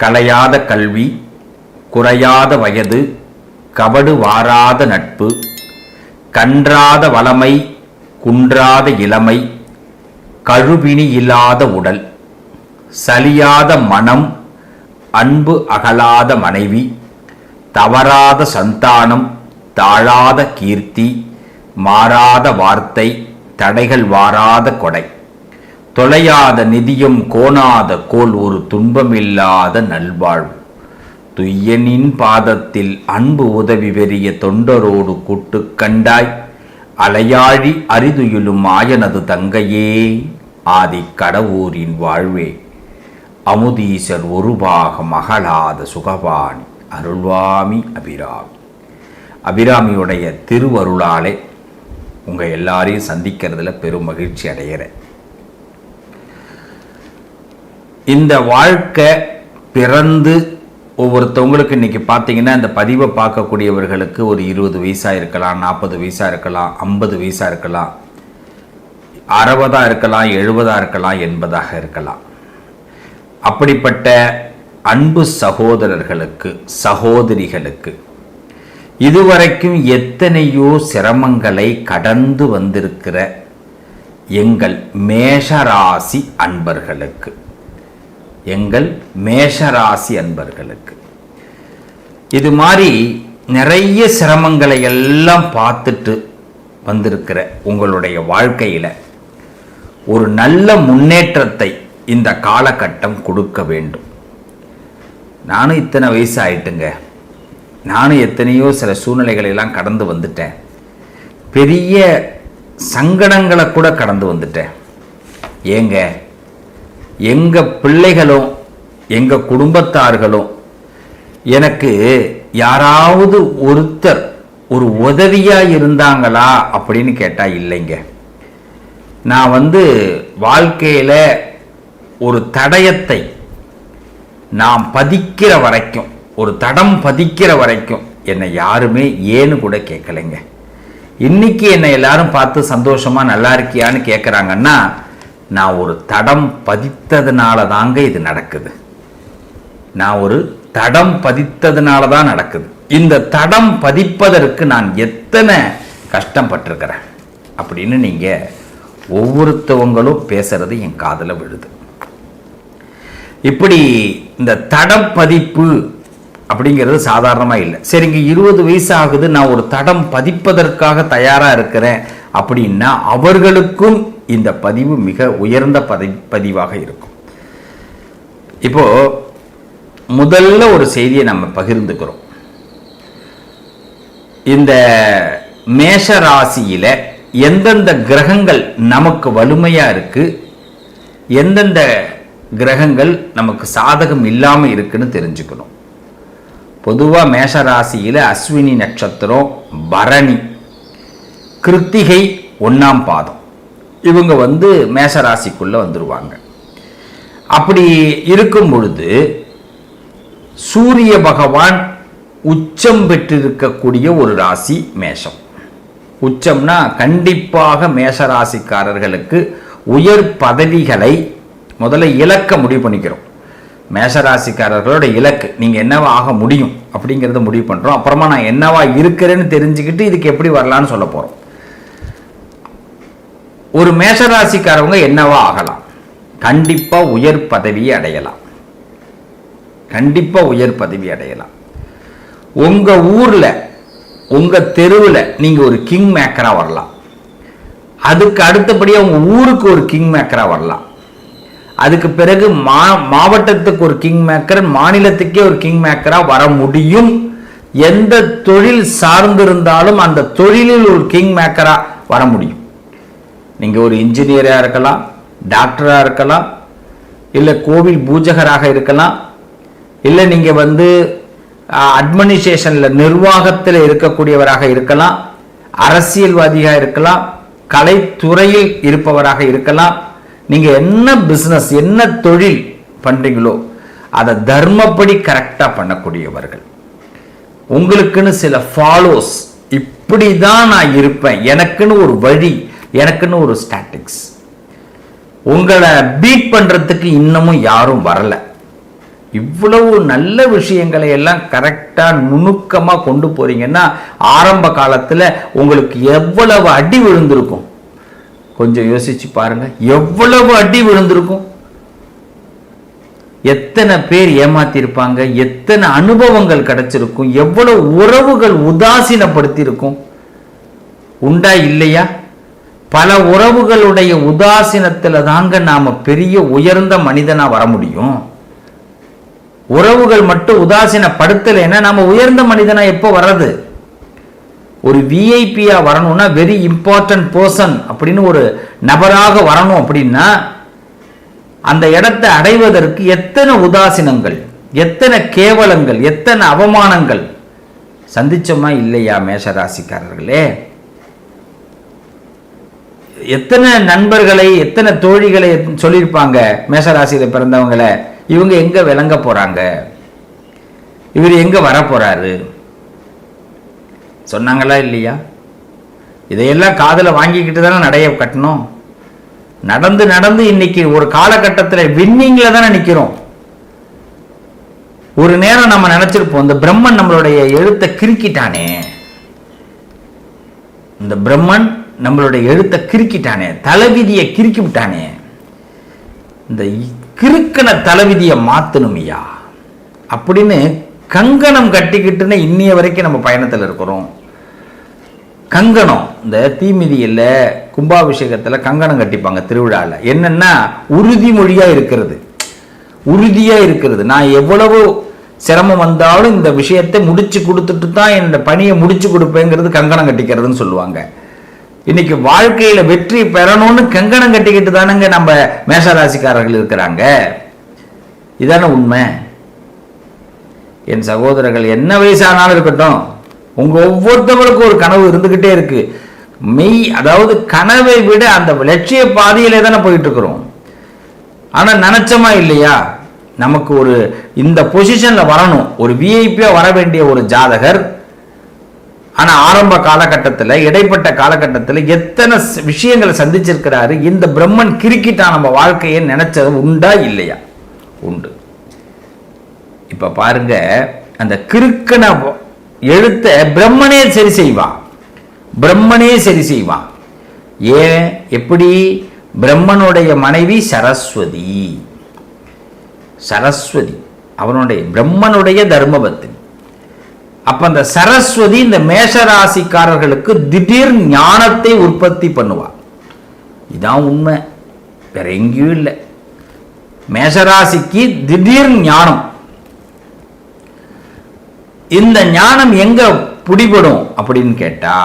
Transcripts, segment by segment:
கலையாத கல்வி குறையாத வயது கபடு வாராத நட்பு கன்றாத வளமை குன்றாத இளமை கழுவினி இல்லாத உடல் சலியாத மனம் அன்பு அகலாத மனைவி தவறாத சந்தானம் தாழாத கீர்த்தி மாறாத வார்த்தை தடைகள் வாராத கொடை. தொலையாத நிதியம் கோணாத கோல் ஒரு துன்பமில்லாத நல்வாழ்வு. துய்யனின் பாதத்தில் அன்பு உதவி பெரிய தொண்டரோடு கூட்டு கண்டாய். அலையாழி அரிதுயிலும் ஆயனது தங்கையே ஆதி கடவுரின் வாழ்வே. அமுதீசர் ஒருபாக மகளாத சுகபாணி அருள்வாமி அபிராமி. அபிராமியுடைய திருவருளாலே உங்கள் எல்லாரையும் சந்திக்கிறதுல பெரும் மகிழ்ச்சி அடைகிறேன் இந்த வாழ்க்கை பிறந்து ஒவ்வொருத்தவங்களுக்கு இன்றைக்கி பார்த்தீங்கன்னா இந்த பதிவை பார்க்கக்கூடியவர்களுக்கு ஒரு இருபது வயசாக இருக்கலாம் நாற்பது வயசாக இருக்கலாம் ஐம்பது வயசாக இருக்கலாம் அறுபதாக இருக்கலாம் எழுபதாக இருக்கலாம் எண்பதாக இருக்கலாம். அப்படிப்பட்ட அன்பு சகோதரர்களுக்கு சகோதரிகளுக்கு இதுவரைக்கும் எத்தனையோ சிரமங்களை கடந்து வந்திருக்கிற எங்கள் மேஷராசி அன்பர்களுக்கு எங்கள் மேஷராசி அன்பர்களுக்கு. இது மாதிரி நிறைய சிரமங்களை எல்லாம் பார்த்துட்டு வந்திருக்கிற உங்களுடைய வாழ்க்கையில் ஒரு நல்ல முன்னேற்றத்தை இந்த காலகட்டம் கொடுக்க வேண்டும். நானும் இத்தனை வயசு ஆயிட்டுங்க. நானும் எத்தனையோ சில சூழ்நிலைகளெல்லாம் கடந்து வந்துட்டேன். பெரிய சங்கடங்களை கூட கடந்து வந்துட்டேன். ஏங்க எங்கள் பிள்ளைகளும் எங்கள் குடும்பத்தார்களும் எனக்கு யாராவது ஒருத்தர் ஒரு உதவியாக இருந்தாங்களா அப்படின்னு கேட்டால் இல்லைங்க. நான் வந்து வாழ்க்கையில் ஒரு தடயத்தை நாம் பதிக்கிற வரைக்கும் ஒரு தடம் பதிக்கிற வரைக்கும் என்னை யாருமே ஏன்னு கூட கேட்கலைங்க இன்னைக்கு என்னை எல்லாரும் பார்த்து சந்தோஷமா நல்லா இருக்கியான்னு கேட்குறாங்கன்னா நான் ஒரு தடம் பதித்ததுனால தாங்க இது நடக்குது. நான் ஒரு தடம் பதித்ததுனால தான் நடக்குது. இந்த தடம் பதிப்பதற்கு நான் எத்தனை கஷ்டப்பட்டிருக்கிறேன் அப்படின்னு நீங்கள் ஒவ்வொருத்தவங்களும் பேசுறது என் காதில் விழுது. இப்படி இந்த தடம் பதிப்பு அப்படிங்கிறது சாதாரணமாக இல்லை. சரிங்க இருபது வயசு ஆகுது நான் ஒரு தடம் பதிப்பதற்காக தயாராக இருக்கிறேன் அப்படின்னா அவர்களுக்கும் இந்த பதிவு மிக உயர்ந்த பதி பதிவாக இருக்கும். இப்போ முதல்ல ஒரு செய்தியை நம்ம பகிர்ந்துக்கிறோம். இந்த மேஷ ராசியில எந்தெந்த கிரகங்கள் நமக்கு வலிமையா இருக்கு எந்தெந்த கிரகங்கள் நமக்கு சாதகம் இல்லாமல் இருக்குன்னு தெரிஞ்சுக்கணும். பொதுவாக மேஷ ராசியில் அஸ்வினி நட்சத்திரம் பரணி கிருத்திகை ஒன்றாம் பாதம். இவங்க வந்து மேஷ ராசிக்குள்ளே வந்துடுவாங்க அப்படி இருக்கும் பொழுது சூரிய பகவான் உச்சம் பெற்றிருக்கக்கூடிய ஒரு ராசி மேஷம். உச்சம்னா கண்டிப்பாக மேஷ ராசிக்காரர்களுக்கு உயர் பதவிகளை முதல்ல இலக்க முடிவு பண்ணிக்கிறோம். மேஷராசிக்காரர்களோட இலக்கு நீங்கள் என்னவா ஆக முடியும் அப்படிங்கிறத முடிவு பண்ணுறோம் அப்புறமா நான் என்னவா இருக்கிறேன்னு தெரிஞ்சுக்கிட்டு இதுக்கு எப்படி வரலான்னு சொல்ல போகிறோம் ஒரு மேஷராசிக்காரவங்க என்னவா ஆகலாம்? கண்டிப்பாக உயர் பதவியை அடையலாம். கண்டிப்பாக உயர் பதவி அடையலாம். உங்கள் ஊரில் உங்கள் தெருவில் நீங்கள் ஒரு கிங் மேக்கராக வரலாம். அதுக்கு அடுத்தபடியாக உங்கள் ஊருக்கு ஒரு கிங் மேக்கராக வரலாம். அதுக்கு பிறகு மா மாவட்டத்துக்கு ஒரு கிங் மேக்கர் மாநிலத்துக்கே ஒரு கிங் மேக்கராக வர முடியும். எந்த தொழில் சார்ந்திருந்தாலும் அந்த தொழிலில் ஒரு கிங் மேக்கராக வர முடியும். நீங்கள் ஒரு இன்ஜினியராக இருக்கலாம் டாக்டராக இருக்கலாம் இல்லை கோவில் பூஜகராக இருக்கலாம் இல்லை நீங்கள் வந்து அட்மினிஸ்ட்ரேஷனில் நிர்வாகத்தில் இருக்கக்கூடியவராக இருக்கலாம் அரசியல்வாதியாக இருக்கலாம் கலைத்துறையில் இருப்பவராக இருக்கலாம் நீங்கள் என்ன பிஸ்னஸ் என்ன தொழில் பண்ணுறீங்களோ அதை தர்மப்படி கரெக்டாக பண்ணக்கூடியவர்கள். உங்களுக்குன்னு சில ஃபாலோஸ் இப்படி தான் நான் இருப்பேன். எனக்குன்னு ஒரு வழி. எனக்குன்னு ஒரு ஸ்டாட்டிக்ஸ் உங்களை பீட் பண்ணுறதுக்கு இன்னமும் யாரும் வரலை. இவ்வளவு நல்ல விஷயங்களை எல்லாம் கரெக்டாக நுணுக்கமாக கொண்டு போறீங்கன்னா ஆரம்ப காலத்தில் உங்களுக்கு எவ்வளவு அடி விழுந்திருக்கும்? கொஞ்சம் யோசிச்சு பாருங்க. எவ்வளவு அடி விழுந்திருக்கும்? எத்தனை பேர் ஏமாத்திருப்பாங்க? எத்தனை அனுபவங்கள் கிடைச்சிருக்கும்? எவ்வளவு உறவுகள் உதாசீனப்படுத்தியிருக்கும்? உண்டா இல்லையா? பல உறவுகளுடைய உதாசீனத்தில் தாங்க நாம் பெரிய உயர்ந்த மனிதனாக வர முடியும். உறவுகள் மட்டும் உதாசீனப்படுத்தலைன்னா நம்ம உயர்ந்த மனிதனாக எப்போ வர்றது? ஒரு விஐபியாக வரணும்னா வெரி இம்பார்ட்டன்ட் பர்சன் அப்படின்னு ஒரு நபராக வரணும் அப்படின்னா அந்த இடத்தை அடைவதற்கு எத்தனை உதாசீனங்கள் எத்தனை கேவலங்கள் எத்தனை அவமானங்கள் சந்திச்சோமா இல்லையா மேஷராசிக்காரர்களே? எத்தனை நண்பர்களை எத்தனை தோழிகளை சொல்லியிருப்பாங்க? மேசராசியில் பிறந்தவங்களை. இவங்க எங்க விளங்க போறாங்க? இவர் எங்க வர போறாரு சொன்னாங்களா இல்லையா? இதையெல்லாம் காதுல வாங்கிக்கிட்டு தானே நடைய கட்டணும்? நடந்து நடந்து இன்னைக்கு ஒரு காலகட்டத்தில் வின்னிங்ல தானே நிக்கிறோம். ஒரு நேரம் நம்ம நினைச்சிருப்போம் இந்த பிரம்மன் நம்மளுடைய எழுத்தை கிறுக்கிட்டானே. இந்த பிரம்மன் நம்மளுடைய எழுத்தை கிறுக்கிட்டானே தலைவிதியை கிறுக்கி விட்டானே இந்த கிறுக்கன தலைவிதியை மாத்தணுமையா? அப்படின்னு கங்கணம் கட்டிக்கிட்டுன்னு இன்னைய வரைக்கும் நம்ம பயணத்தில் இருக்கிறோம். கங்கணம் இந்த தீமிதியில் கும்பாபிஷேகத்தில் கங்கணம் கட்டிப்பாங்க திருவிழாவில் என்னென்னா உறுதிமொழியாக இருக்கிறது. உறுதியாக இருக்கிறது. நான் எவ்வளவு சிரமம் வந்தாலும் இந்த விஷயத்தை முடிச்சு கொடுத்துட்டு தான் என்னோட பணியை முடிச்சு கொடுப்பேங்கிறது கங்கணம் கட்டிக்கிறதுன்னு சொல்லுவாங்க. இன்னைக்கு வாழ்க்கையில வெற்றி பெறணும்னு கங்கணம் கட்டிக்கிட்டு தானுங்க நம்ம மேஷராசிக்காரர்கள் இருக்கிறாங்க. இதான உண்மை. என் சகோதரர்கள் என்ன வயசானாலும் இருக்கட்டும் உங்க ஒவ்வொருத்தவங்களுக்கும் ஒரு கனவு இருந்துகிட்டே இருக்கு. மெய் அதாவது கனவை விட அந்த லட்சிய பாதையிலே தானே போயிட்டு இருக்கிறோம். ஆனா நினைச்சோமா இல்லையா? நமக்கு ஒரு இந்த பொசிஷன்ல வரணும். ஒரு விஐபியா வர வேண்டிய ஒரு ஜாதகர் ஆனா ஆரம்ப காலகட்டத்தில் இடைப்பட்ட காலகட்டத்தில் எத்தனை விஷயங்களை சந்திச்சிருக்கிறாரு இந்த பிரம்மன் கிரிக்கிட்டா நம்ம வாழ்க்கையை நினைச்சது உண்டா இல்லையா? உண்டு. இப்ப பாருங்க அந்த கிறுக்கன எழுத்த பிரம்மனே சரி செய்வான் பிரம்மனே சரி செய்வான் ஏன்? எப்படி? பிரம்மனுடைய மனைவி சரஸ்வதி. சரஸ்வதி அவனுடைய பிரம்மனுடைய தர்மபத்தினி. அப்ப அந்த சரஸ்வதி இந்த மேஷராசிக்காரர்களுக்கு திடீர் ஞானத்தை உற்பத்தி பண்ணுவாள் இதான் உண்மை. வேற எங்கேயும் இல்லை. மேஷராசிக்கு திடீர் ஞானம். இந்த ஞானம் எங்க பிடிபடும் அப்படின்னு கேட்டா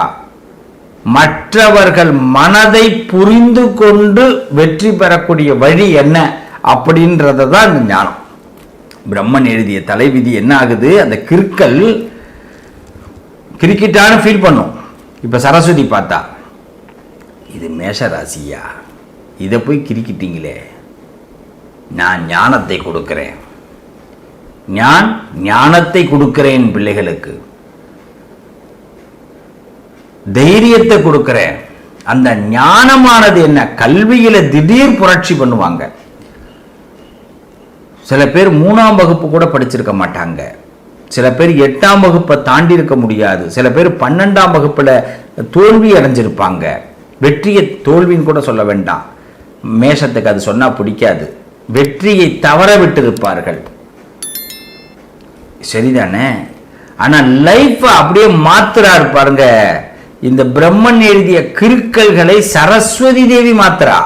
மற்றவர்கள் மனதை புரிந்து கொண்டு வெற்றி பெறக்கூடிய வழி என்ன அப்படின்றத தான் இந்த ஞானம். பிரம்மன் எழுதிய தலைவிதி என்ன ஆகுது? அந்த கிற்கல் கிரிக்கெட்டானு ஃபீல் பண்ணும். இப்ப சரஸ்வதி பார்த்தா இது மேஷராசியா? இதை போய் கிரிக்கிட்டீங்களே. நான் ஞானத்தை கொடுக்கிறேன். நான் ஞானத்தை கொடுக்கிறேன் பிள்ளைகளுக்கு. தைரியத்தை கொடுக்கிறேன். அந்த ஞானமானது என்ன? கல்வியில திடீர் புரட்சி பண்ணுவாங்க. சில பேர் மூணாம் வகுப்பு கூட படிச்சிருக்க மாட்டாங்க. சில பேர் எட்டாம் வகுப்பை தாண்டி இருக்க முடியாது. சில பேர் பன்னெண்டாம் வகுப்புல தோல்வி அடைஞ்சிருப்பாங்க. வெற்றியை தோல்வின்னு கூட சொல்ல வேண்டாம். மேஷத்துக்கு அது சொன்னா பிடிக்காது. வெற்றியை தவற விட்டிருப்பார்கள். சரிதானே? ஆனா லைஃப்பை அப்படியே மாத்துறாரு பாருங்க. இந்த பிரம்மன் எழுதிய கிருக்கல்களை சரஸ்வதி தேவி மாத்துறா.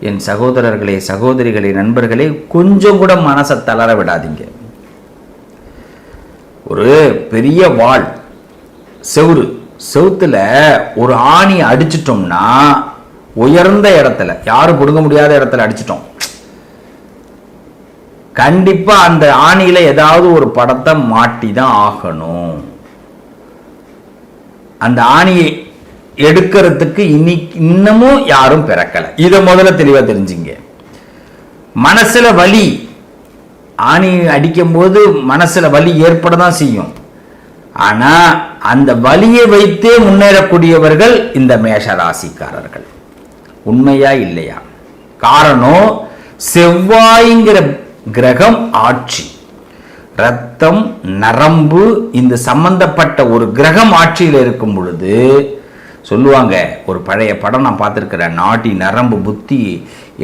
என் சகோதரர்களே சகோதரிகளே நண்பர்களே கொஞ்சம் கூட மனசை தளர விடாதீங்க. ஒரு பெரிய வாள் செவுரு செவுத்துல ஒரு ஆணி அடிச்சிட்டோம்னா உயர்ந்த இடத்துல யாரும் பிடுங்க முடியாத இடத்துல அடிச்சிட்டோம். கண்டிப்பா அந்த ஆணியில ஏதாவது ஒரு படத்தை மாட்டி தான் ஆகணும். அந்த ஆணியை எடுக்கிறதுக்கு இன்னி இன்னமும் யாரும் பிறக்கலை. இதை முதல்ல தெளிவா தெரிஞ்சுங்க. மனசுல வலி ஆணி அடிக்கும்போது மனசில் வலி ஏற்பட தான் செய்யும். ஆனால் அந்த வலியை வைத்தே முன்னேறக்கூடியவர்கள் இந்த மேஷ ராசிக்காரர்கள் உண்மையா இல்லையா? காரணம் செவ்வாய்ங்கிற கிரகம் ஆட்சி. ரத்தம் நரம்பு இந்த சம்பந்தப்பட்ட ஒரு கிரகம் ஆட்சியில் இருக்கும் பொழுது சொல்லுவாங்க ஒரு பழைய படம் நான் பார்த்துருக்கிறேன். நாட்டி நரம்பு புத்தி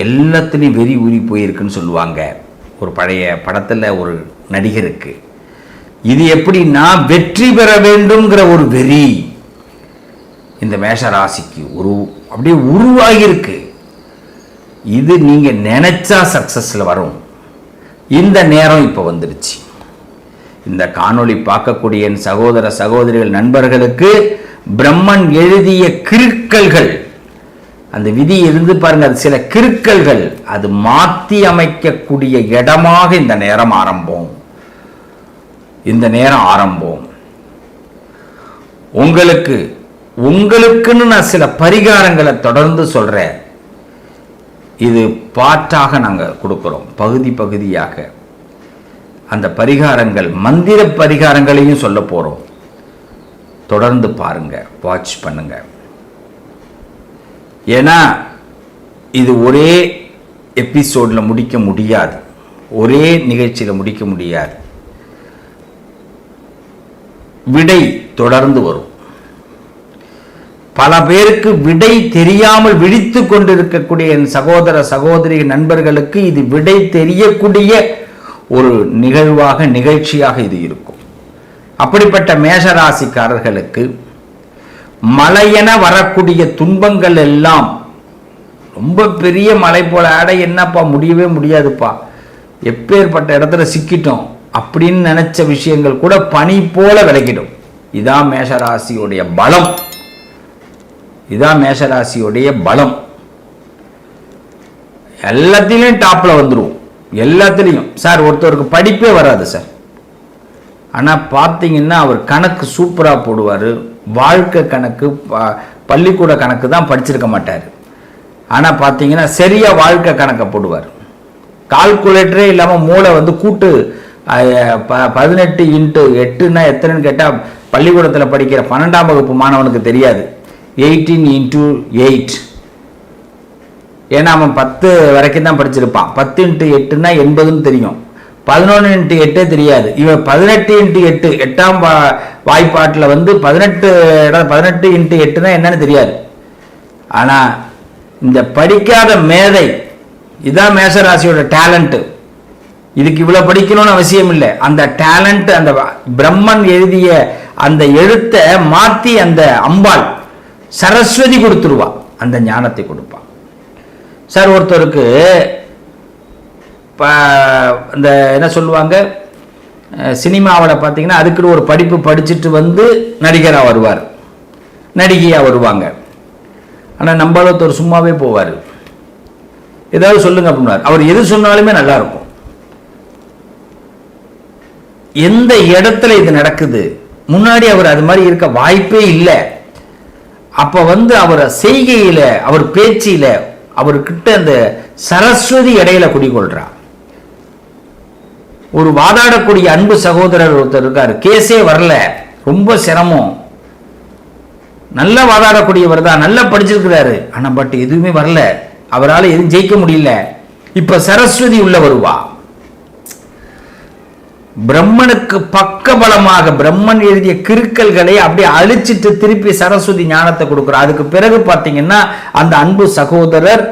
எல்லாத்துலேயும் வெறி ஊறி போயிருக்குன்னு சொல்லுவாங்க. ஒரு பழைய படத்தில் ஒரு நடிகருக்கு. இது எப்படின்னா வெற்றி பெற வேண்டும்ங்கிற ஒரு வெறி. இந்த மேஷ ராசிக்கு ஒரு அப்படியே உருவாகியிருக்கு. இது நீங்க நினச்சா சக்சஸ்ல வரும். இந்த நேரம் இப்போ வந்துடுச்சு. இந்த காணொளி பார்க்கக்கூடிய என் சகோதர சகோதரிகள் நண்பர்களுக்கு பிரம்மன் எழுதிய கிருக்கல்கள். அந்த விதி இருந்து பாருங்க அது சில கிருக்கல்கள். அது மாற்றி அமைக்கக்கூடிய இடமாக இந்த நேரம் ஆரம்பம். இந்த நேரம் ஆரம்பம். உங்களுக்கு உங்களுக்குன்னு நான் சில பரிகாரங்களை தொடர்ந்து சொல்றேன். இது பாட்டாக நாங்கள் கொடுக்குறோம் பகுதி பகுதியாக. அந்த பரிகாரங்கள் மந்திர பரிகாரங்களையும் சொல்ல போறோம். தொடர்ந்து பாருங்க வாட்ச் பண்ணுங்க. ஏன்னா இது ஒரே எபிசோடில் முடிக்க முடியாது. ஒரே நிகழ்ச்சியில் முடிக்க முடியாது. விடை தொடர்ந்து வரும். பல பேருக்கு விடை தெரியாமல் விழித்து கொண்டிருக்கக்கூடிய என் சகோதர சகோதரி நண்பர்களுக்கு இது விடை தெரியக்கூடிய ஒரு நிகழ்வாக நிகழ்ச்சியாக இது இருக்கும். அப்படிப்பட்ட மேஷராசிக்காரர்களுக்கு மலையென வரக்கூடிய துன்பங்கள் எல்லாம் ரொம்ப பெரிய மலை போல. ஆட என்னப்பா முடியவே முடியாதுப்பா. எப்பேற்பட்ட இடத்துல சிக்கிட்டோம் அப்படின்னு நினைச்ச விஷயங்கள் கூட பனி போல விளக்கிடும் இதான் மேஷராசியுடைய பலம். இதான் மேஷராசியுடைய பலம். எல்லாத்திலையும் டாப்பில் வந்துருவோம் எல்லாத்துலேயும். சார் ஒருத்தருக்கு படிப்பே வராது சார். ஆனால் பார்த்தீங்கன்னா அவர் கணக்கு சூப்பராக போடுவார். வாழ்க்கை கணக்கு பள்ளிக்கூட கணக்கு தான் படிச்சிருக்க மாட்டார். ஆனால் பார்த்தீங்கன்னா சரியாக வாழ்க்கை கணக்கை போடுவார். கால்குலேட்டரே இல்லாமல் மூளை வந்து கூட்டு ப- பதினெட்டு இன்ட்டு எட்டுன்னா எத்தனைன்னு கேட்டால் பள்ளிக்கூடத்தில் படிக்கிற பன்னெண்டாம் வகுப்பு மாணவனுக்கு தெரியாது. Eighteen into eight. ஏன்னா அவன் பத்து வரைக்கும் தான் படிச்சிருப்பான். பத்து இன்ட்டு எட்டுன்னா எண்பதுன்னு தெரியும். பதினொன்று இன்ட்டு எட்டே தெரியாது. இவன் பதினெட்டு இன்ட்டு எட்டு எட்டாம் வா வாய்ப்பாட்டில் வந்து பதினெட்டு இடம் பதினெட்டு இன்ட்டு எட்டுனா என்னன்னு தெரியாது. ஆனால் இந்த படிக்காத மேதை இதுதான் மேசராசியோட டேலண்ட்டு இதுக்கு இவ்வளோ படிக்கணும்னு அவசியம் இல்லை. அந்த டேலண்ட் அந்த பிரம்மன் எழுதிய அந்த எழுத்தை மாற்றி அந்த அம்பாள் சரஸ்வதி கொடுத்துருவா. அந்த ஞானத்தை கொடுப்பான் சார் ஒருத்தருக்கு இந்த என்ன சொல்லுவாங்க? சினிமாவில் பார்த்தீங்கன்னா அதுக்குன்னு ஒரு படிப்பு படிச்சுட்டு வந்து நடிகராக வருவார். நடிகையாக வருவாங்க. ஆனால் நம்ம ஒருத்தர் சும்மாவே போவார். ஏதாவது சொல்லுங்க அப்படின்னார். அவர் எது சொன்னாலுமே நல்லா இருக்கும் எந்த இடத்துல இது நடக்குது? முன்னாடி அவர் அது மாதிரி இருக்க வாய்ப்பே இல்லை. அப்போ வந்து அவர் செய்கையில் அவர் பேச்சில அவர்கிட்ட அந்த சரஸ்வதி இடையில குடிகொள்கிறார் ஒரு வாதாடக்கூடிய அன்பு சகோதரர் ஒருத்தர் இருக்கார். கேஸே வரல. ரொம்ப சிரமம். நல்லா வாதாடக்கூடியவர் தான். நல்லா படிச்சிருக்கிறாரு. ஆனால் பட் எதுவுமே வரல. அவரால் எதுவும் ஜெயிக்க முடியல. இப்போ சரஸ்வதி உள்ள வருவா. பிரம்மனுக்கு பக்கபலமாக பிரம்மன் எழுதிய கிருக்கல்களை அப்படியே அழிச்சிட்டு திருப்பி சரஸ்வதி ஞானத்தை கொடுக்குறா. அதுக்கு பிறகு பார்த்தீங்கன்னா அந்த அன்பு சகோதரர்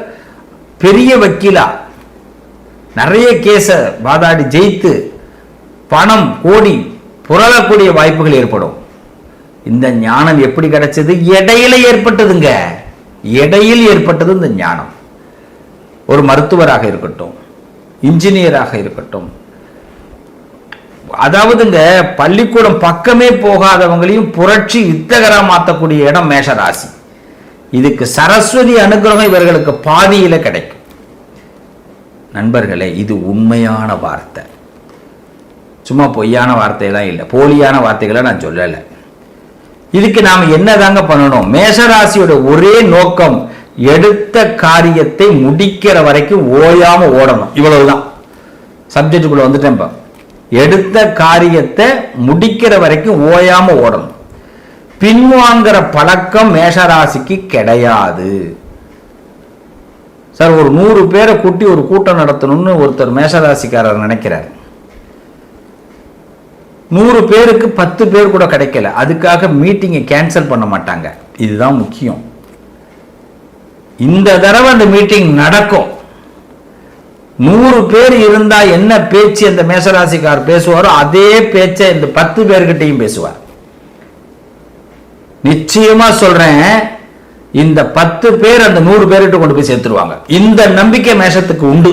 பெரிய வக்கீலா. நிறைய கேஸை வாதாடி ஜெயித்து பணம் கோடி புரளக்கூடிய வாய்ப்புகள் ஏற்படும். இந்த ஞானம் எப்படி கிடைச்சது? இடையில ஏற்பட்டதுங்க. இடையில் ஏற்பட்டது இந்த ஞானம். ஒரு மருத்துவராக இருக்கட்டும் இன்ஜினியராக இருக்கட்டும் அதாவதுங்க பள்ளிக்கூடம் பக்கமே போகாதவங்களையும் புரட்சி யுத்தகரா மாற்றக்கூடிய இடம் மேஷராசி. இதுக்கு சரஸ்வதி அனுகிரகம் இவர்களுக்கு பாதியில கிடைக்கும். நண்பர்களே இது உண்மையான வார்த்தை. சும்மா பொய்யான வார்த்தையெல்லாம் இல்லை. போலியான வார்த்தைகளை நான் சொல்லலை. இதுக்கு நாம் என்னதாங்க பண்ணணும்? மேஷராசியோட ஒரே நோக்கம் எடுத்த காரியத்தை முடிக்கிற வரைக்கும் ஓயாம ஓடணும். இவ்வளவுதான். சப்ஜெக்டுக்குள்ள வந்துட்டேன் எடுத்த காரியத்தை முடிக்கிற வரைக்கும் ஓயாம ஓடணும். பின்வாங்கிற பழக்கம் மேஷராசிக்கு கிடையாது. சார் ஒரு நூறு பேரை கூட்டி ஒரு கூட்டம் நடத்தணும்னு ஒருத்தர் மேஷராசிக்காரர் நினைக்கிறார். நூறு பேருக்கு பத்து பேர் கூட கிடைக்கல. அதுக்காக மீட்டிங்கை கேன்சல் பண்ண மாட்டாங்க. இதுதான் முக்கியம். இந்த தடவை அந்த மீட்டிங் நடக்கும். நூறு பேர் இருந்தா என்ன பேச்சு அந்த மேசராசிக்கார் பேசுவாரோ அதே பேச்சை இந்த பத்து பேர்கிட்டையும் பேசுவார். நிச்சயமா சொல்றேன் இந்த பத்து பேர் அந்த நூறு பேர்கிட்ட கொண்டு போய் சேர்த்துருவாங்க. இந்த நம்பிக்கை மேஷத்துக்கு உண்டு.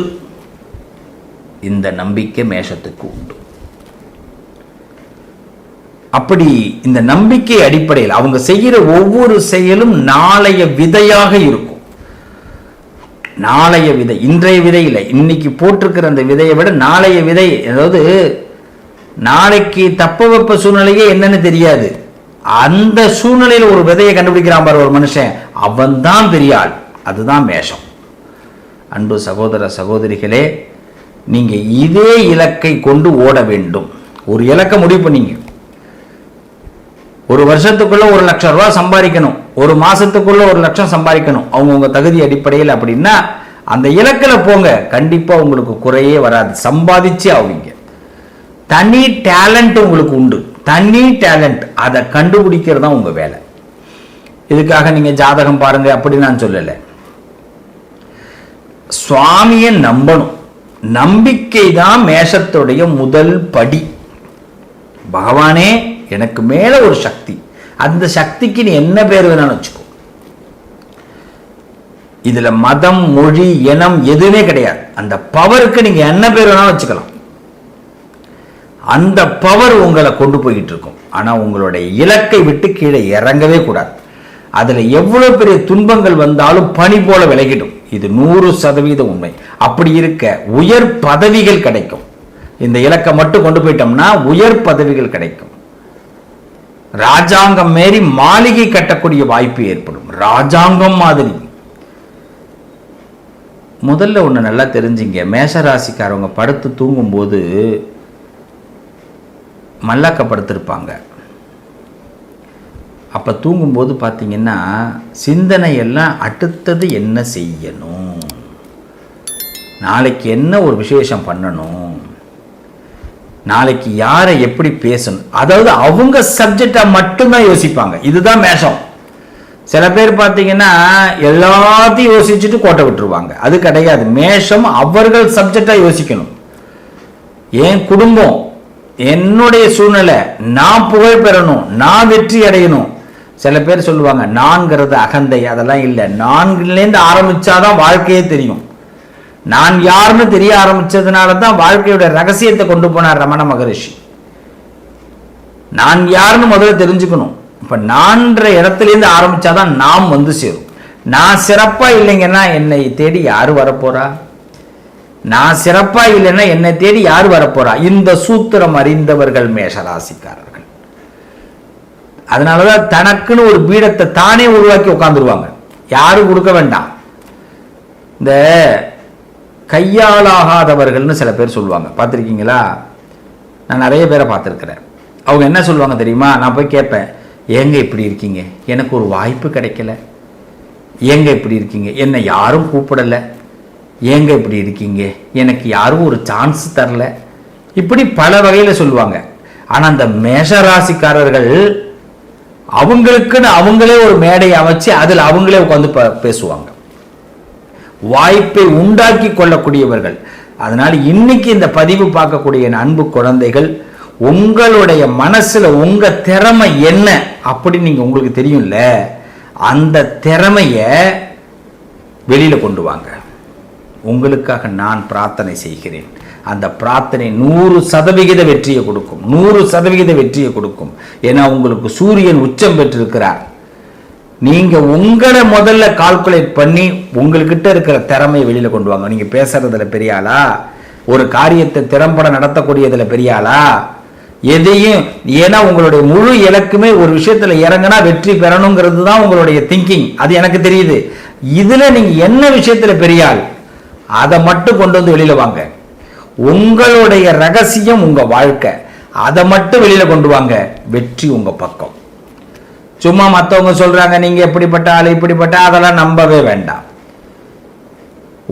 இந்த நம்பிக்கை மேஷத்துக்கு உண்டு. அப்படி இந்த நம்பிக்கை அடிப்படையில் அவங்க செய்கிற ஒவ்வொரு செயலும் நாளைய விதையாக இருக்கும். நாளைய விதை இன்றைய விதை இல்லை. இன்னைக்கு போட்டிருக்கிற அந்த விதையை விட நாளைய விதை அதாவது நாளைக்கு தப்ப வெப்ப சூழ்நிலையே என்னன்னு தெரியாது. அந்த சூழ்நிலையில் ஒரு விதையை கண்டுபிடிக்கிறான் பாரு ஒரு மனுஷன். அவன் தான் பெரிய ஆள். அதுதான் மேஷம் அன்பு சகோதர சகோதரிகளே நீங்கள் இதே இலக்கை கொண்டு ஓட வேண்டும். ஒரு இலக்கை முடிவு பண்ணீங்க. ஒரு வருஷத்துக்குள்ளே ஒரு லட்சம் ரூபா சம்பாதிக்கணும். ஒரு மாதத்துக்குள்ளே ஒரு லட்சம் சம்பாதிக்கணும். அவங்கவுங்க தகுதி அடிப்படையில் அப்படின்னா அந்த இலக்கில் போங்க. கண்டிப்பாக உங்களுக்கு குறையே வராது. சம்பாதிச்சு ஆவீங்க. தனி டேலண்ட் உங்களுக்கு உண்டு. தனி டேலண்ட் அதை கண்டுபிடிக்கிறது தான் உங்க வேலை. இதுக்காக நீங்க ஜாதகம் பாருங்க அப்படி நான் சொல்லலை. சுவாமியை நம்பணும். நம்பிக்கை தான் மேஷத்துடைய முதல் படி. பகவானே எனக்கு மேல ஒரு சக்தி. அந்த சக்திக்கு நீ என்ன பேர் வேணாலும் வச்சுக்கோ. இதுல மதம் மொழி இனம் எதுவுமே கிடையாது. அந்த பவருக்கு நீங்க என்ன பேர் வேணாலும் வச்சுக்கலாம். அந்த பவர் உங்களை கொண்டு போய்கிட்டு இருக்கும். ஆனால் உங்களுடைய இலக்கை விட்டு கீழே இறங்கவே கூடாது. அதில் எவ்வளோ பெரிய துன்பங்கள் வந்தாலும் பனி போல விலகிடும். இது நூறு சதவீத உண்மை. அப்படி இருக்க உயர் பதவிகள் கிடைக்கும். இந்த இலக்கை மட்டும் கொண்டு போயிட்டோம்னா உயர் பதவிகள் கிடைக்கும். ராஜாங்கம் மாரி மாளிகை கட்டக்கூடிய வாய்ப்பு ஏற்படும். ராஜாங்கம் மாதிரி. முதல்ல ஒன்று நல்லா தெரிஞ்சுங்க. மேஷராசிக்காரவங்க படுத்து தூங்கும்போது மல்லாக்கப்படுத்திருப்பாங்க. அப்போ தூங்கும்போது பார்த்தீங்கன்னா சிந்தனை எல்லாம் அடுத்தது என்ன செய்யணும்? நாளைக்கு என்ன ஒரு விசேஷம் பண்ணணும்? நாளைக்கு யாரை எப்படி பேசணும்? அதாவது அவங்க சப்ஜெக்டாக மட்டும்தான் யோசிப்பாங்க. இதுதான் மேஷம். சில பேர் பார்த்தீங்கன்னா எல்லாத்தையும் யோசிச்சுட்டு கோட்டை விட்டுருவாங்க. அது கிடையாது. மேஷம் அவர்கள் சப்ஜெக்டாக யோசிக்கணும். என் குடும்பம்? என்னுடைய சூழ்நிலை நான் புகழ் பெறணும் நான் வெற்றி அடையணும். சில பேர் சொல்லுவாங்க நான்கிறது அகந்தை அதெல்லாம் இல்லை. நான்குலேருந்து ஆரம்பிச்சாதான் வாழ்க்கையே தெரியும். நான் யாருன்னு தெரிய ஆரம்பித்ததுனால தான் வாழ்க்கையோட ரகசியத்தை கொண்டு போனார் ரமண மகரிஷி. நான் யாருன்னு முதல்ல தெரிஞ்சுக்கணும். இப்போ நான்ற இடத்துலேருந்து ஆரம்பிச்சாதான் நாம் வந்து சேரும். நான் சிறப்பாக இல்லைங்கன்னா என்னை தேடி யார் வரப்போறா? நான் சிறப்பா இல்லைன்னா என்னை தேடி யார் வரப்போறா? இந்த சூத்திரம் அறிந்தவர்கள் மேஷராசிக்காரர்கள். அதனாலதான் தனக்குன்னு ஒரு பீடத்தை தானே உருவாக்கி உட்காந்துருவாங்க யாரும் கொடுக்க வேண்டாம். இந்த கையாளாகாதவர்கள்னு சில பேர் சொல்லுவாங்க. பார்த்துருக்கீங்களா? நான் நிறைய பேரை பார்த்துருக்குறேன். அவங்க என்ன சொல்லுவாங்க தெரியுமா? நான் போய் கேட்பேன் ஏங்க இப்படி இருக்கீங்க? எனக்கு ஒரு வாய்ப்பு கிடைக்கல. ஏங்க இப்படி இருக்கீங்க? என்னை யாரும் கூப்பிடலை. ஏங்க இப்படி இருக்கீங்க? எனக்கு யாரும் ஒரு சான்ஸ் தரல. இப்படி பல வகையில் சொல்லுவாங்க. ஆனால் அந்த மேஷராசிக்காரர்கள் அவங்களுக்குன்னு அவங்களே ஒரு மேடையை அமைச்சு அதில் அவங்களே உட்காந்து பேசுவாங்க. வாய்ப்பை உண்டாக்கி கொள்ளக்கூடியவர்கள். அதனால் இன்னைக்கு இந்த பதிவு பார்க்கக்கூடிய அன்பு குழந்தைகள் உங்களுடைய மனசில் உங்கள் திறமை என்ன அப்படின்னு நீங்கள் உங்களுக்கு தெரியும்ல? அந்த திறமைய வெளியில் கொண்டு வாங்க. உங்களுக்காக நான் பிரார்த்தனை செய்கிறேன். அந்த பிரார்த்தனை நூறு சதவிகித வெற்றியை கொடுக்கும். நூறு சதவிகித வெற்றியை கொடுக்கும். ஏன்னா உங்களுக்கு சூரியன் உச்சம் பெற்றிருக்கிறார். நீங்கள் உங்களை முதல்ல கால்குலேட் பண்ணி உங்கள்கிட்ட இருக்கிற திறமையை வெளியில் கொண்டு வாங்க. நீங்கள் பேசுறதுல பெரிய ஆளா? ஒரு காரியத்தை திறம்பட நடத்தக்கூடியதில் பெரிய ஆளா? எதையும் ஏன்னா உங்களுடைய முழு இலக்குமே ஒரு விஷயத்தில் இறங்கினா வெற்றி பெறணுங்கிறது தான் உங்களுடைய திங்கிங் அது எனக்கு தெரியுது. இதில் நீங்கள் என்ன விஷயத்தில் பெரிய ஆள்? அதை மட்டும் கொண்டு வந்து வெளியில வாங்க. உங்களுடைய ரகசியம் உங்க வாழ்க்கை. அதை மட்டும் வெளியில கொண்டு வாங்க. வெற்றி உங்க பக்கம். சும்மா மற்றவங்க சொல்றாங்க நீங்க எப்படிப்பட்ட ஆள் இப்படிப்பட்ட அதெல்லாம் நம்பவே வேண்டாம்.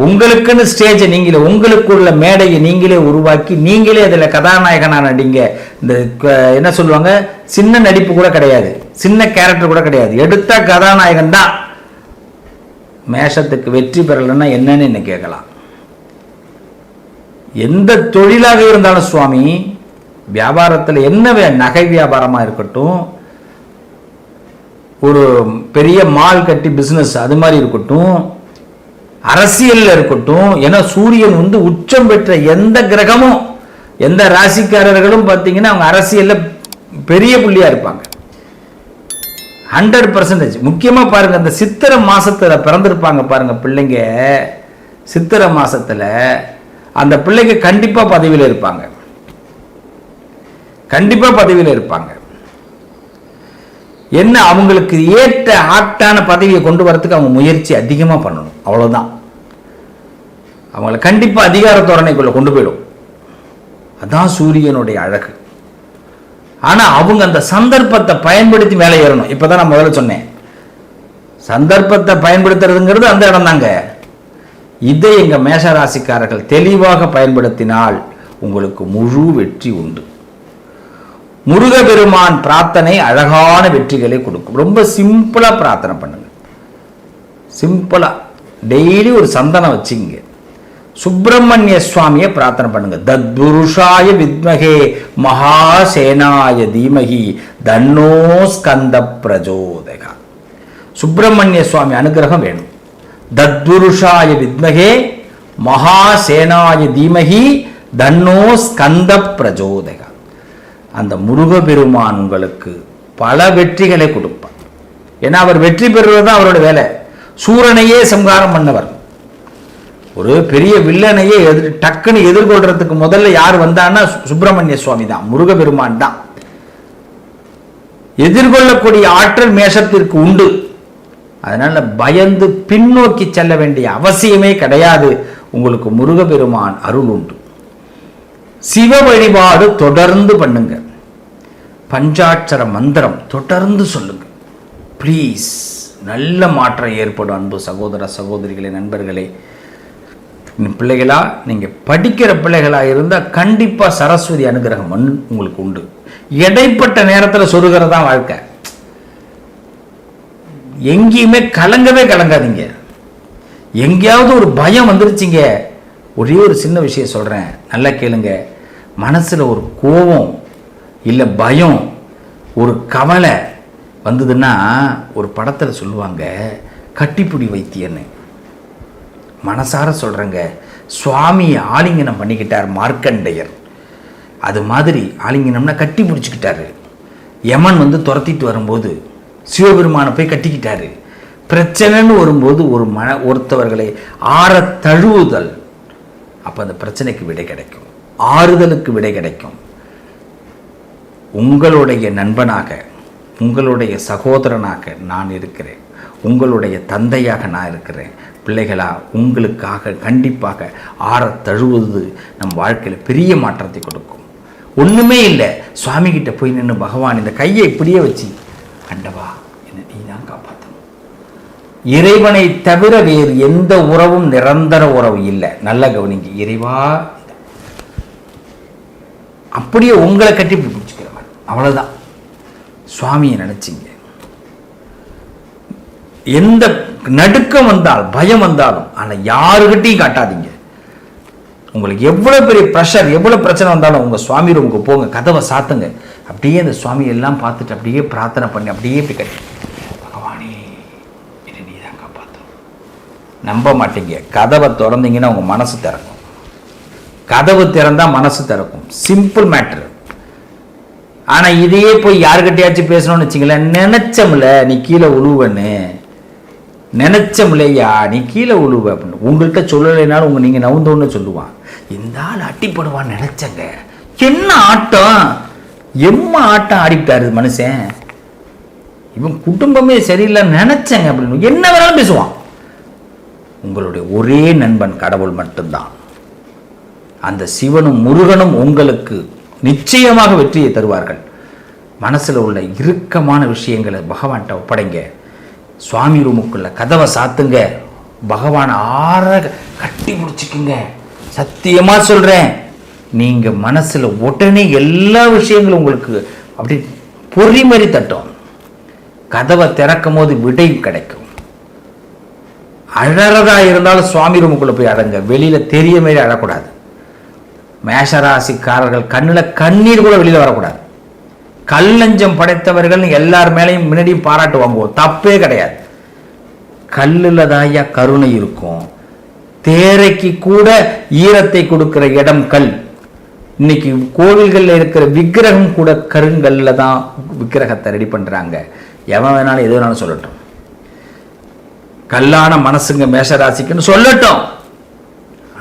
உங்களுக்குன்னு ஸ்டேஜை நீங்களே உங்களுக்குள்ள மேடையை நீங்களே உருவாக்கி நீங்களே அதில் கதாநாயகனா நடிங்க. இந்த க- என்ன சொல்லுவாங்க? சின்ன நடிப்பு கூட கிடையாது. சின்ன கேரக்டர் கூட கிடையாது. எடுத்த கதாநாயகன் தான். மேஷத்துக்கு வெற்றி பெறலைன்னா என்னன்னு என்ன கேட்கலாம். எந்த தொழிலாக இருந்தாலும் சுவாமி வியாபாரத்தில் என்ன வே- நகை வியாபாரமாக இருக்கட்டும் ஒரு பெரிய மால் கட்டி பிஸ்னஸ் அது மாதிரி இருக்கட்டும் அரசியலில் இருக்கட்டும் ஏன்னா சூரியன் வந்து உச்சம் பெற்ற எந்த கிரகமும் எந்த ராசிக்காரர்களும் பார்த்தீங்கன்னா அவங்க அரசியலில் பெரிய புள்ளியாக இருப்பாங்க. ஹண்ட்ரட் பர்சன்டேஜ் முக்கியமாக பாருங்கள் அந்த சித்திரை மாதத்தில் பிறந்திருப்பாங்க பாருங்கள் பிள்ளைங்க. சித்திரை மாதத்தில் அந்த பிள்ளைங்க கண்டிப்பா பதவியில் இருப்பாங்க. கண்டிப்பா பதவியில் இருப்பாங்க. என்ன அவங்களுக்கு ஏற்ற ஆப்டான பதவியை கொண்டு வரதுக்கு அவங்க முயற்சி அதிகமாக பண்ணணும். அவ்வளோதான் அவங்கள கண்டிப்பாக அதிகார தோரணைக்குள்ளே கொண்டு போயிடும். அதான் சூரியனுடைய அழகு. ஆனால் அவங்க அந்த சந்தர்ப்பத்தை பயன்படுத்தி மேலே ஏறணும். இப்பதான் நான் முதல்ல சொன்னேன். சந்தர்ப்பத்தை பயன்படுத்துறதுங்கிறது அந்த இடம் தாங்க இதை எங்க மேஷராசிக்காரர்கள் தெளிவாக பயன்படுத்தினால் உங்களுக்கு முழு வெற்றி உண்டு. முருகபெருமான் பிரார்த்தனை அழகான வெற்றிகளை கொடுக்கும். ரொம்ப சிம்பிளா பிரார்த்தனை பண்ணுங்க. சிம்பிளா. டெய்லி ஒரு சந்தனம் வச்சுங்க. சுப்பிரமணிய சுவாமியை பிரார்த்தனை பண்ணுங்க. தத்புருஷாய வித்மகே மகாசேனாய தீமகி தன்னோ ஸ்கந்த பிரஜோதகா. சுப்பிரமணிய சுவாமி அனுகிரகம் வேணும். தத்புருஷாய வித்மகே மகாசேனாய தீமகி தன்னோ ஸ்கந்த பிரஜோதக. அந்த முருகபெருமான் உங்களுக்கு பல வெற்றிகளை கொடுப்பார். ஏன்னா அவர் வெற்றி பெறுவது தான் அவரோட வேலை. சூரனையே சம்ஹாரம் பண்ணவர். ஒரு பெரிய வில்லனையே எதிர் டக்குன்னு எதிர்கொள்றதுக்கு முதல்ல யார் வந்தான்னா சுப்பிரமணிய சுவாமி தான் முருகபெருமான் தான். எதிர்கொள்ளக்கூடிய ஆற்றல் மேஷத்திற்கு உண்டு. அதனால் பயந்து பின்னோக்கி செல்ல வேண்டிய அவசியமே கிடையாது. உங்களுக்கு முருகபெருமான் அருள் உண்டு. சிவ வழிபாடு தொடர்ந்து பண்ணுங்க. பஞ்சாட்சர மந்திரம் தொடர்ந்து சொல்லுங்க. ப்ளீஸ் நல்ல மாற்றம் ஏற்படும் அன்பு சகோதர சகோதரிகளே நண்பர்களே. பிள்ளைகளா நீங்கள் படிக்கிற பிள்ளைகளா இருந்தால் கண்டிப்பாக சரஸ்வதி அனுகிரகம் உங்களுக்கு உண்டு. இடைப்பட்ட நேரத்தில் சொருகிறதா வாழ்க்கை. எங்கேயுமே கலங்கவே கலங்காதீங்க. எங்கேயாவது ஒரு பயம் வந்துருச்சுங்க. ஒரே ஒரு சின்ன விஷயம் சொல்கிறேன் நல்லா கேளுங்க. மனசில் ஒரு கோபம் இல்லை பயம் ஒரு கவலை வந்ததுன்னா ஒரு படத்தில் சொல்லுவாங்க கட்டிப்பிடி வைத்தியன்னு. மனசார சொல்கிறேங்க சுவாமி ஆலிங்கனம் பண்ணிக்கிட்டார் மார்க்கண்டையர். அது மாதிரி ஆலிங்கனம்னா கட்டி பிடிச்சிக்கிட்டாரு. யமன் வந்து துரத்திட்டு வரும்போது சிவபெருமானை போய் கட்டிக்கிட்டாரு. பிரச்சனைன்னு வரும்போது ஒரு மன ஒருத்தவர்களை ஆற தழுவுதல் அப்போ அந்த பிரச்சனைக்கு விடை கிடைக்கும். ஆறுதலுக்கு விடை கிடைக்கும். உங்களுடைய நண்பனாக உங்களுடைய சகோதரனாக நான் இருக்கிறேன். உங்களுடைய தந்தையாக நான் இருக்கிறேன். பிள்ளைகளா உங்களுக்காக கண்டிப்பாக ஆற தழுவுவது நம் வாழ்க்கையில் பெரிய மாற்றத்தை கொடுக்கும். ஒன்றுமே இல்லை. சுவாமிகிட்ட போய் நின்று பகவான் இந்த கையை இப்படியே வச்சு கண்டவா என்ன நீ தான் காப்பாற்றணும். இறைவனை தவிர வேறு எந்த உறவும் நிரந்தர உறவு இல்லை. நல்ல கவனிங்க இறைவா அப்படியே உங்களை கட்டி பிடிச்சிக்கிறவன் அவ்வளவுதான். சுவாமியை நினைச்சிங்க. எந்த நடுக்கம் வந்தால் பயம் வந்தாலும் ஆனால் யாருக்கிட்டையும் காட்டாதீங்க. உங்களுக்கு எவ்வளோ பெரிய ப்ரெஷர் எவ்வளோ பிரச்சனை வந்தாலும் உங்கள் சுவாமி ரூமுக்கு போங்க கதவை சாத்துங்க. அப்படியே அந்த சுவாமி எல்லாம் பார்த்துட்டு அப்படியே பிரார்த்தனை பண்ணி அப்படியே போய் கட்டி. பகவானே என்னை நீ தான் காப்பாற்றும் நம்ப மாட்டீங்க. கதவை திறந்தீங்கன்னா உங்கள் மனசு திறக்கும். கதவு திறந்தா மனசு திறக்கும். சிம்பிள் மேட்ரு ஆனா இதையே போய் யாருக்கிட்டையாச்சும் பேசணும்னு வச்சுங்களேன் நினச்சமில்ல நீ கீழே உழுவன்னு. நினச்சமில்லையா நீ கீழே உழுவ அப்படின்னு. உங்கள்கிட்ட சொல்லலைனாலும் உங்க நீங்க நவுந்தோன்னு சொல்லுவான். இந்த ஆள் அட்டிப்படுவான்னு நினச்சங்க. என்ன ஆட்டம்? எம்ம ஆட்டம் ஆடிக்கிட்டாரு மனுஷன்? இவன் குடும்பமே சரியில்லை நினச்சேங்க அப்படின்னு. என்ன வேணாலும் பேசுவான். உங்களுடைய ஒரே நண்பன் கடவுள் மட்டும்தான். அந்த சிவனும் முருகனும் உங்களுக்கு நிச்சயமாக வெற்றியை தருவார்கள். மனசில் உள்ள இறுக்கமான விஷயங்களை பகவான்கிட்ட ஒப்படைங்க. சுவாமி ரூமுக்குள்ள கதவை சாத்துங்க. பகவான் ஆற கட்டி முடிச்சுக்குங்க. சத்தியமாக சொல்கிறேன் நீங்கள் மனசில் உடனே எல்லா விஷயங்களும் உங்களுக்கு அப்படி பொறி மாதிரி தட்டும். கதவை திறக்கும் போது விடை கிடைக்கும். அழறதா இருந்தாலும் சுவாமி ரூமுக்குள்ளே போய் அடங்க. வெளியில தெரிய மாரி அழக்கூடாது. மேஷராசிக்காரர்கள் கண்ணுல கண்ணீர் கூட வெளியில வரக்கூடாது. கல்லஞ்சம் படைத்தவர்கள் எல்லார் மேலேயும் முன்னாடியும் பாராட்டு வாங்குவோம். தப்பே கிடையாது. கல்லில் தாயா கருணை இருக்கும். தேரைக்கு கூட ஈரத்தை கொடுக்கிற இடம் கல். இன்னைக்கு கோவில்கள்ல இருக்கிற விக்கிரகம் கூட கருங்கல்ல தான் விக்கிரகத்தை ரெடி பண்றாங்க. எவன் வேணாலும் எது வேணாலும் சொல்லட்டும். கல்லான மனசுங்க மேஷராசிக்குன்னு சொல்லட்டும்.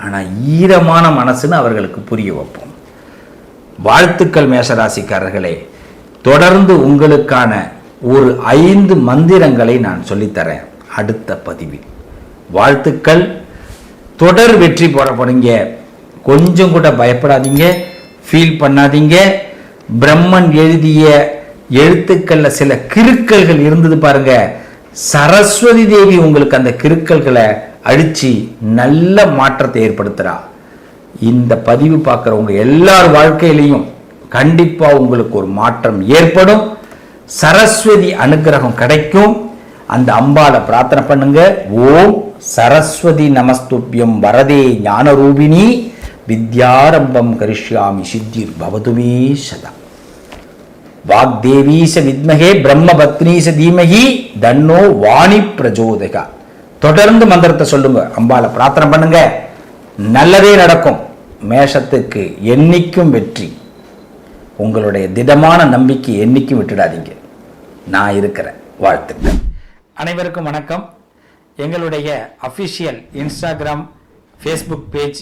ஆனா ஈரமான மனசுன்னு அவர்களுக்கு புரிய வைப்போம். வாழ்த்துக்கள் மேஷராசிக்காரர்களே. தொடர்ந்து உங்களுக்கான ஒரு ஐந்து மந்திரங்களை நான் சொல்லித்தரேன். அடுத்த பதிவில். வாழ்த்துக்கள். தொடர் வெற்றி போட போறீங்க. கொஞ்சம் கூட பயப்படாதீங்க. ஃபீல் பண்ணாதீங்க. பிரம்மன் எழுதிய எழுத்துக்களில் சில கிருக்கல்கள் இருந்தது பாருங்க. சரஸ்வதி தேவி உங்களுக்கு அந்த கிருக்கல்களை அழிச்சு நல்ல மாற்றத்தை ஏற்படுத்துகிறா இந்த பதிவு பார்க்குறவங்க எல்லார் வாழ்க்கையிலையும் கண்டிப்பாக உங்களுக்கு ஒரு மாற்றம் ஏற்படும். சரஸ்வதி அனுகிரகம் கிடைக்கும். அந்த அம்பாளை பிரார்த்தனை பண்ணுங்க. ஓம் சரஸ்வதி நமஸ்துப்பியம் வரதே ஞானரூபிணி. வித்யாரம்பம் கரிஷ்யாமி சித்திர் பவதுமே சதா வாக்தேவீச வித்மகே பிரம்ம பத்னீச தீமகி தன்னோ வாணி பிரஜோதகா. தொடர்ந்து மந்திரத்தை சொல்லுங்க அம்பாளை பிரார்த்தனை பண்ணுங்க. நல்லதே நடக்கும். மேஷத்துக்கு என்னைக்கும் வெற்றி. உங்களுடைய திடமான நம்பிக்கை என்னைக்கும் விட்டுடாதீங்க. நான் இருக்கிறேன் வாழ்த்துக்கள். அனைவருக்கும் வணக்கம். எங்களுடைய official Instagram Facebook page